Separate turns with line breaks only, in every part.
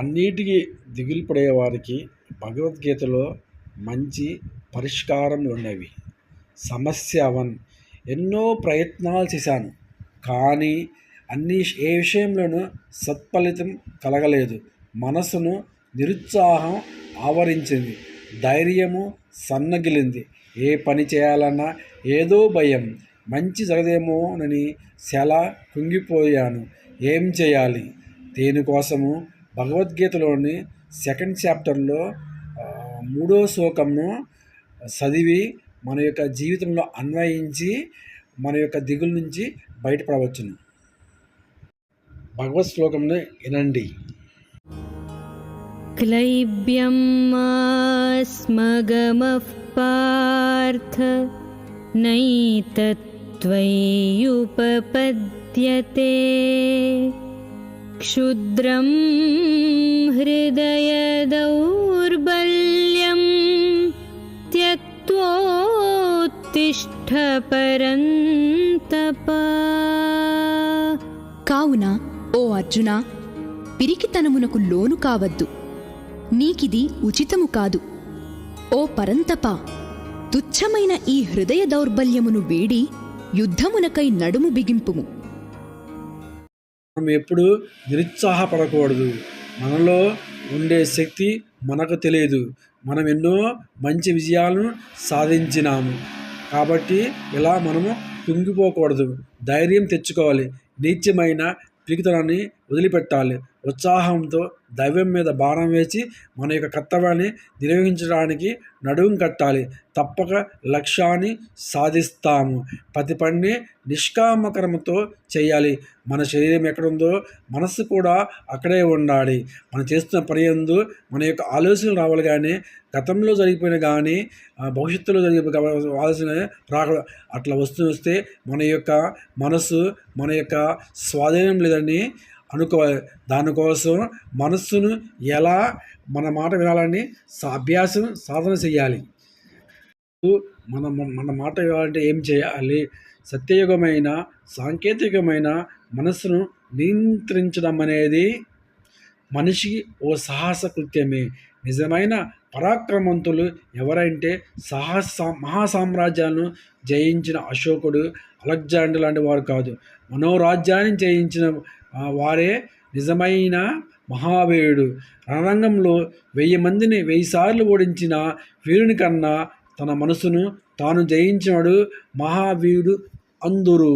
అన్నిటికీ దిగులు పడేవారికి భగవద్గీతలో మంచి పరిష్కారములు ఉన్నవి సమస్య వన్ ఎన్నో ప్రయత్నాలు చేశాను. కానీ అన్ని ఏ విషయంలోనూ సత్ఫలితం కలగలేదు. మనసును నిరుత్సాహం ఆవరించింది. ధైర్యము సన్నగిలింది. ఏ పని చేయాలన్నా ఏదో భయం. మంచి జరగదేమోనని చాలా కుంగిపోయాను. ఏం చేయాలి? దేనికోసము భగవద్గీతలోని సెకండ్ చాప్టర్లో మూడో శ్లోకంను చదివి మన యొక్క జీవితంలో అన్వయించి మన యొక్క దిగుల నుంచి బయటపడవచ్చును. భగవత్ శ్లోకంను వినండి.
క్లైబ్యం మాస్మగమః పార్థ నైతత్వైయుపపద్యతే क्षुद्रं हृदयदौर्बल्यं त्यक्त्वोत्तिष्ठ परन्तप
కావున ఓ అర్జున పిరికితనమునకు లోను కావద్దు నీకిది ఉచితము కాదు ఓ పరంతప తుచ్చమైన ఈ హృదయ దౌర్బల్యమును వీడి యుద్ధమునకై నడుము బిగింపుము
మనం ఎప్పుడు నిరుత్సాహపడకూడదు. మనలో ఉండే శక్తి మనకు తెలియదు. మనం ఎన్నో మంచి విజయాలను సాధించినాము. కాబట్టి ఇలా మనము కుంగిపోకూడదు. ధైర్యం తెచ్చుకోవాలి. నీచమైన పిరికితనాన్ని వదిలిపెట్టాలి. ఉత్సాహంతో దైవం మీద భారం వేసి మన యొక్క కర్తవ్యాన్ని నిర్వహించడానికి నడుం కట్టాలి. తప్పక లక్ష్యాన్ని సాధిస్తాము. ప్రతి పనిని నిష్కామకరంతో చేయాలి. మన శరీరం ఎక్కడుందో మనస్సు కూడా అక్కడే ఉండాలి. మనం చేస్తున్న పని ఎందు మన యొక్క ఆలోచనలు రావాలి కానీ గతంలో జరిగిపోయిన కానీ భవిష్యత్తులో జరిగిపోయి ఆలోచన రాక అట్లా వస్తూ వస్తే మన యొక్క మనసు మన యొక్క స్వాధీనం లేదని అనుకో దానికోసం మనస్సును ఎలా మన మాట వినాలని అభ్యాసం సాధన చేయాలి. మన మన మాట వినాలంటే ఏం చేయాలి? సత్యయుగమైన సాంకేతికమైన మనస్సును నియంత్రించడం అనేది మనిషికి ఓ సాహస కృత్యమే నిజమైన పరాక్రమంతులు ఎవరంటే సాహస మహాసామ్రాజ్యాలను జయించిన అశోకుడు అలెగ్జాండర్ లాంటి వారు కాదు. మనోరాజ్యాన్ని జయించిన వారే నిజమైన మహావీరుడు రణరంగంలో వెయ్యి మందిని వెయ్యి సార్లు ఓడించిన వీరుని కన్నా తన మనసును తాను జయించినడు మహావీరుడు అందురు.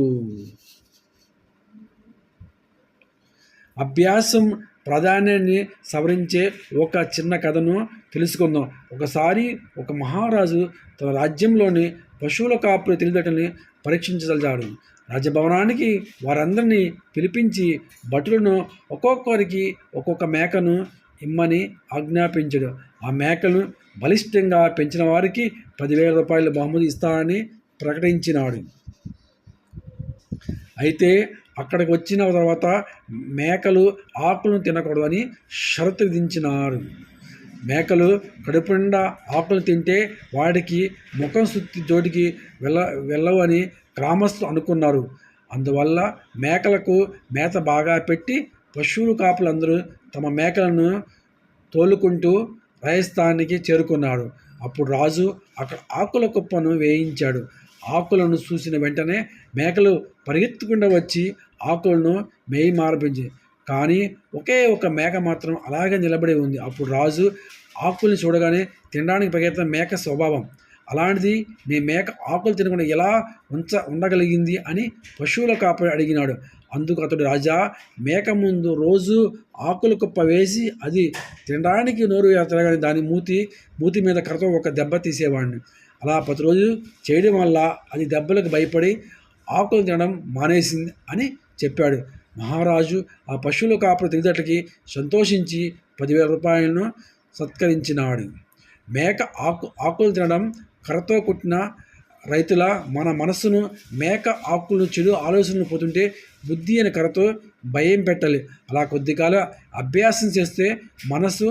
అభ్యాసం ప్రాధాన్యాన్ని సవరించే ఒక చిన్న కథను తెలుసుకుందాం. ఒకసారి ఒక మహారాజు తన రాజ్యంలోని పశువుల కాపుల తెలివితేటల్ని పరీక్షించదలిచాడు. రాజభవనానికి వారందరినీ పిలిపించి భటులను ఒక్కొక్కరికి ఒక్కొక్క మేకను ఇమ్మని ఆజ్ఞాపించాడు. ఆ మేకను బలిష్టంగా పెంచిన వారికి పదివేల రూపాయల బహుమతి ఇస్తానని ప్రకటించినాడు. అయితే అక్కడికి వచ్చిన తర్వాత మేకలు ఆకులను తినకూడదని షరతు విధించినారు. మేకలు కడుపు నిండా ఆకులు తింటే వాడికి ముఖం సుత్తి జోడికి వెళ్ళ వెళ్ళవని గ్రామస్తులు అనుకున్నారు. అందువల్ల మేకలకు మేత బాగా పెట్టి పశువులు కాపులందరూ తమ మేకలను తోలుకుంటూ రాజస్థానికి చేరుకున్నాడు అప్పుడు రాజు అక్కడ ఆకుల కుప్పను వేయించాడు. ఆకులను చూసిన వెంటనే మేకలు పరిగెత్తుకుండా వచ్చి ఆకులను మేయి మార్పించింది కానీ ఒకే ఒక మేక మాత్రం అలాగే నిలబడి ఉంది. అప్పుడు రాజు ఆకుల్ని చూడగానే తినడానికి పరిగెత్తిన మేక స్వభావం అలాంటిది నీ మేక ఆకులు తినకుండా ఎలా ఉంచ ఉండగలిగింది? అని పశువుల కాపరి అడిగినాడు. అందుకు అతడు రాజా మేక ముందు రోజు ఆకులు కుప్ప వేసి అది తినడానికి నోరు తిరగని దాని మూతి మూతి మీద కరతో ఒక దెబ్బ తీసేవాడిని. అలా ప్రతిరోజు చేయడం వల్ల అది దెబ్బలకు భయపడి ఆకులు తినడం మానేసింది అని చెప్పాడు. మహారాజు ఆ పశువుల కాపుల తెలివితేటలకి సంతోషించి పదివేల రూపాయలను సత్కరించినాడు. మేక ఆకు ఆకులు తినడం కర్రతో కుట్టిన రైతుల మన మనస్సును మేక ఆకులను చెడు ఆలోచనలు పోతుంటే బుద్ధి అనే కర్రతో భయం పెట్టాలి. అలా కొద్దికాల అభ్యాసం చేస్తే మనస్సు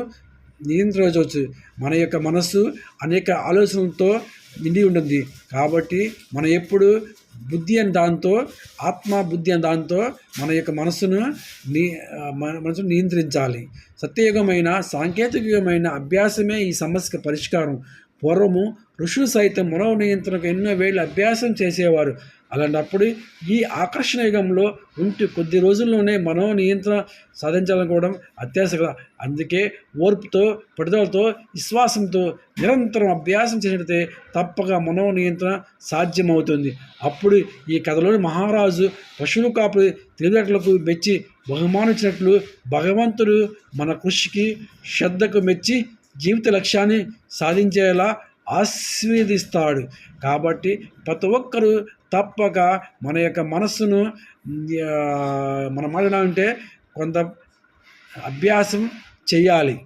నియంత్రించవచ్చు. మన యొక్క మనస్సు అనేక ఆలోచనలతో నిండి ఉంటుంది. కాబట్టి మనం ఎప్పుడు బుద్ధి అని దాంతో ఆత్మ బుద్ధి అని దాంతో మన యొక్క మనసును నీ మన మనసును నియంత్రించాలి. సత్యయుగమైన సాంకేతికమైన అభ్యాసమే ఈ సమస్యకు పరిష్కారం. పూర్వము ఋషులు సైతం మనో నియంత్రణకు ఎన్నో వేళ్ళు అభ్యాసం చేసేవారు. అలాంటప్పుడు ఈ ఆకర్షణ యుగంలో ఉంటే కొద్ది రోజుల్లోనే మనో నియంత్రణ సాధించాలనుకోవడం అత్యాశ కదా. అందుకే ఓర్పుతో పట్టుదలతో విశ్వాసంతో నిరంతరం అభ్యాసం చేసినట్లయితే తప్పక మనో నియంత్రణ సాధ్యమవుతుంది. అప్పుడు ఈ కథలోని మహారాజు పశువులు కాపు తెలివితేటలకు మెచ్చి బహుమానించినట్లు భగవంతుడు మన కృషికి శ్రద్ధకు మెచ్చి జీవిత లక్ష్యాన్ని సాధించేలా ఆశీర్వదిస్తాడు. కాబట్టి ప్రతి ఒక్కరూ తప్పక మన యొక్క మనస్సును మనం మన అంటే కొంత అభ్యాసం చేయాలి.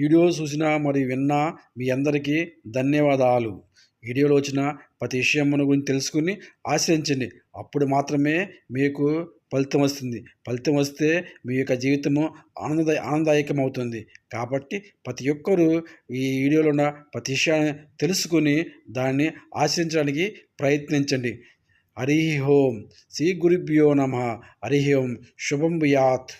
వీడియో చూసినా మరియు విన్నా మీ అందరికీ ధన్యవాదాలు. వీడియోలో వచ్చిన ప్రతి విషయమును గురించి తెలుసుకుని ఆశ్రయించండి. అప్పుడు మాత్రమే మీకు ఫలితం వస్తుంది. ఫలితం వస్తే మీ యొక్క జీవితము ఆనంద ఆనందదాయకం అవుతుంది కాబట్టి ప్రతి ఒక్కరూ ఈ వీడియోలో ఉన్న ప్రతి విషయాన్ని తెలుసుకుని దాన్ని ఆశ్రయించడానికి ప్రయత్నించండి. హరి ఓం. శ్రీ గురుభ్యో నమ. హరి ఓం. శుభం యాత్